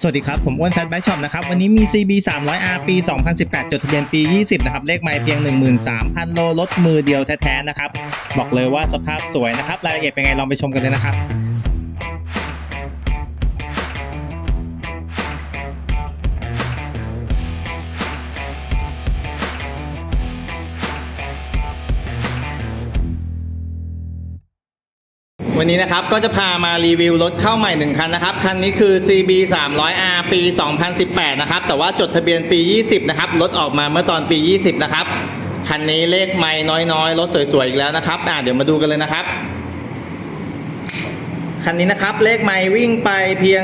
สวัสดีครับ ผมอ้วนแฟตไบช็อปนะครับ วันนี้มี CB 300R ปี 2018 จดทะเบียนปี 20 นะครับ เลขไมล์เพียง 13,000 โลรถมือเดียวแท้ ๆ นะครับ บอกเลยว่าสภาพสวยนะครับ รายละเอียดเป็นไง ลองไปชมกันเลยนะครับ วันนี้นะครับก็จะพามารีวิวรถเข้าใหม่หนึ่งคันนะครับ คันนี้คือ CB 300R ปี 2018 นะครับ แต่ว่าจดทะเบียนปี 20 นะครับ รถออกมาเมื่อตอนปี 20 นะครับ คันนี้เลขไม่น้อยๆ รถสวยๆ อีกแล้วนะครับ อ่าเดี๋ยวมาดูกันเลยนะครับ คันนี้นะครับเลขไม่วิ่งไปเพียง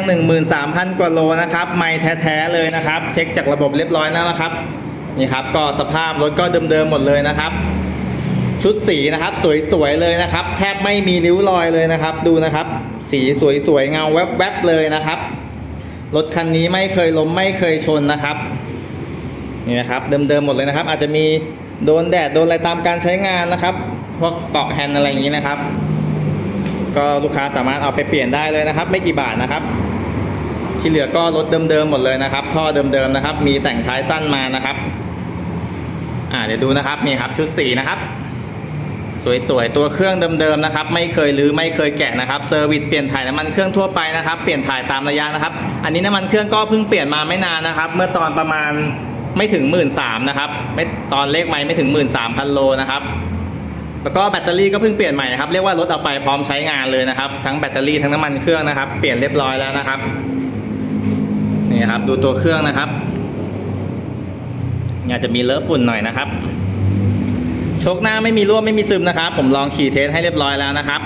13,000 กว่าโลนะครับ ไม่แท้ๆ เลยนะครับ เช็คจากระบบเรียบร้อยแล้วนะครับ นี่ครับก็สภาพรถก็เดิมๆ หมดเลยนะครับ ชุดสีนะครับ สวยๆเลยนะครับ แทบไม่มีริ้วรอยเลยนะครับ ดูนะครับ สีสวยๆเงาแวบๆเลยนะครับรถคันนี้ไม่เคยล้มไม่เคยชนนะครับนี่นะครับเดิมๆหมดเลยนะครับ อาจจะมีโดนแดดโดนอะไรตามการใช้งานนะครับพวกเกาะแฮนอะไรอย่างนี้นะครับ ก็ลูกค้าสามารถเอาไปเปลี่ยนได้เลยนะครับ ไม่กี่บาทนะครับ ที่เหลือก็รถเดิมๆหมดเลยนะครับ ท่อเดิมๆนะครับ มีแต่งท้ายสั้นมานะครับ อ่าเดี๋ยวดูนะครับนี่ครับชุดสีนะครับ สวยๆ ตัวเครื่องเดิมๆนะครับ ไม่เคยรื้อไม่เคยแกะนะครับเซอร์วิสเปลี่ยนถ่ายน้ำมันเครื่องทั่วไปนะครับ เปลี่ยนถ่ายตามระยะนะครับ อันนี้น้ำมันเครื่องก็เพิ่งเปลี่ยนมาไม่นานนะครับ เมื่อตอนประมาณไม่ถึงหมื่นสามนะครับไม่ตอนเลขไม่ไม่ถึงหมื่นสามพันโลนะครับแล้วก็แบตเตอรี่ก็เพิ่งเปลี่ยนใหม่นะครับเรียกว่ารถเอาไปพร้อมใช้งานเลยนะครับ ทั้งแบตเตอรี่ทั้งน้ำมันเครื่องนะครับ เปลี่ยนเรียบร้อยแล้วนะครับนี่ครับดูตัวเครื่องนะครับเนี่ยจะมีเลอะฝุ่นหน่อยนะครับ ชคหน้าไม่มีรั่วไม่มีซึมนะครับ ผมลองขี่เทสให้เรียบร้อยแล้วนะครับ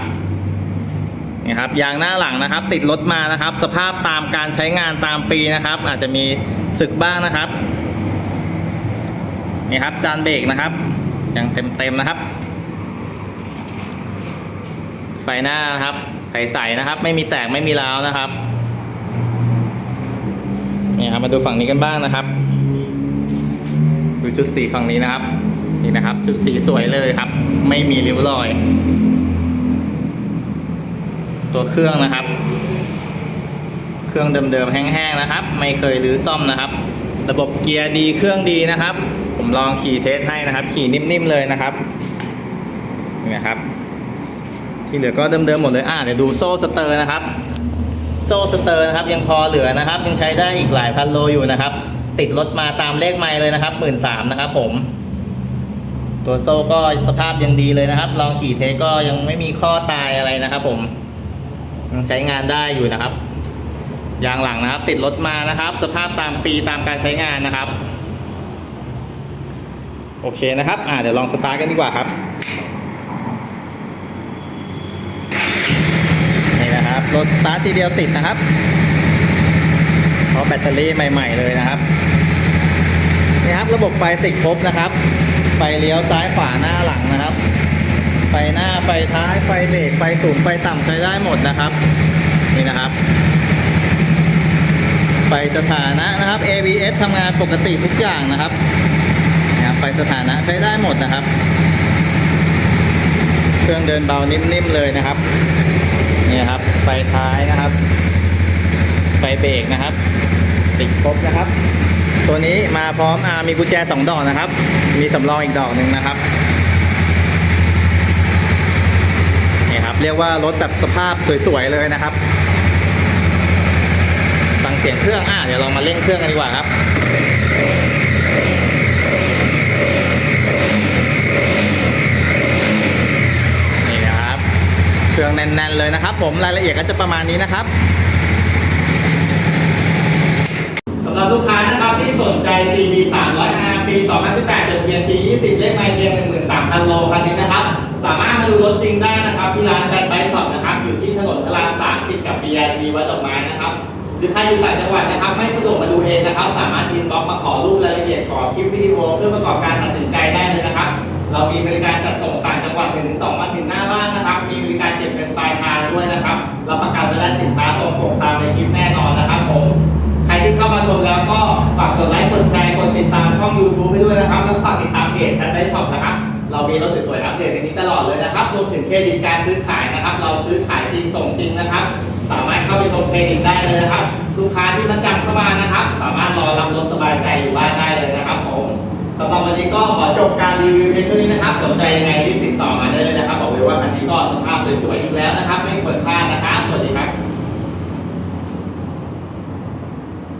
นี่ครับยางหน้าหลังนะครับ ติดรถมานะครับ สภาพตามการใช้งานตามปีนะครับ อาจจะมีสึกบ้างนะครับนี่ครับจานเบรกนะครับยังเต็มๆนะครับ ไฟหน้านะครับใสๆนะครับ ไม่มีแตกไม่มีร้าวนะครับนี่ครับมาดูฝั่งนี้กันบ้างนะครับ ดูชุดสีฝั่งนี้นะครับ นี่นะครับชุดสีสวยเลยครับ ไม่มีริ้วรอย ตัวเครื่องนะครับ เครื่องเดิมๆแห้งๆนะครับ ไม่เคยรื้อซ่อมนะครับ ระบบเกียร์ดีเครื่องดีนะครับ ผมลองขี่เทสให้นะครับ ขี่นิ่มๆเลยนะครับนี่นะครับ ที่เหลือก็เดิมๆหมดเลยอ่าเดี๋ยวดูโซ่สเตอร์นะครับ โซ่สเตอร์นะครับยังพอเหลือนะครับ ยังใช้ได้อีกหลายพันโลอยู่นะครับ ติดรถมาตามเลขไมล์เลยนะครับหมื่นสามนะครับผม ตัวโซ่ก็สภาพยังดีเลยนะครับ ลองขี่เทก็ยังไม่มีข้อตายอะไรนะครับ ผมยังใช้งานได้อยู่นะครับยางหลังนะครับ ติดรถมานะครับ สภาพตามปีตามการใช้งานนะครับ โอเคนะครับอ่าเดี๋ยวลองสตาร์ทกันดีกว่าครับนี่นะครับรถสตาร์ททีเดียวติดนะครับเพราะแบตเตอรี่ใหม่ ๆ เลยนะครับนี่ครับ ระบบไฟติดครบนะครับ ไฟเลี้ยวซ้ายขวาหน้าหลังนะครับ ไฟหน้าไฟท้ายไฟเบรกไฟสูงไฟต่ำใช้ได้หมดนะครับ นี่นะครับ ไฟสถานะนะครับ ABS ทำงานปกติทุกอย่างนะครับนะครับไฟสถานะใช้ได้หมดนะครับ เครื่องเดินเบานิ่มๆเลยนะครับ นี่ครับ ไฟท้ายนะครับ ไฟเบรกนะครับ ติดครบนะครับ ตัวนี้มาพร้อมอมีกุญแจสองดอกนะครับ มีสำรองอีกดอกหนึ่งนะครับนี่ครับ เรียกว่ารถแบบสภาพสวยๆเลยนะครับฟังเสียงเครื่องอะเดี๋ยวลองมาเร่งเครื่องกันดีกว่าครับนี่นะครับ เครื่องแน่นๆเลยนะครับ ผมรายละเอียดก็จะประมาณนี้นะครับ สำหรับลูกค้านะครับที่ ICB 300R ปี 2018จดทะเบียนปี 20 เลขไมล์เพียง13,000 โลคันนี้นะครับ สามารถมาดูรถจริงได้นะครับ ที่ร้านแฟนไบค์ช็อปนะครับ อยู่ที่ถนนพระราม3ติดกับ BRT วัดดอกไม้นะครับ หรือใครอยู่ต่างจังหวัดนะครับ ไม่สะดวกมาดูเองนะครับ สามารถอินบ็อกมาขอรูปรายละเอียดขอคลิปวิดีโอเพื่อประกอบการตัดสินใจได้เลยนะครับ เรามีบริการจัดส่งต่างจังหวัดถึงวันถึงหน้าบ้านนะครับ มีบริการเก็บเงินปลายทางด้วยนะครับรับประกันว่าสินค้าตรงปกตามในคลิปแน่นอนนะครับผม ใครที่เข้ามาชมแล้วก็ มีรถสวยๆอัปเดตในนี้ตลอดเลยนะครับรวมถึงเครดิตการซื้อขายนะครับ เราซื้อขายจริงส่งจริงนะครับ สามารถเข้าไปชมเครดิตได้เลยนะครับ ลูกค้าที่ประจำเข้ามานะครับ สามารถรอรับรถสบายใจอยู่บ้านได้เลยนะครับผมสำหรับวันนี้ก็ขอจบการรีวิวเพียงเท่านี้นะครับ สนใจยังไงรีบ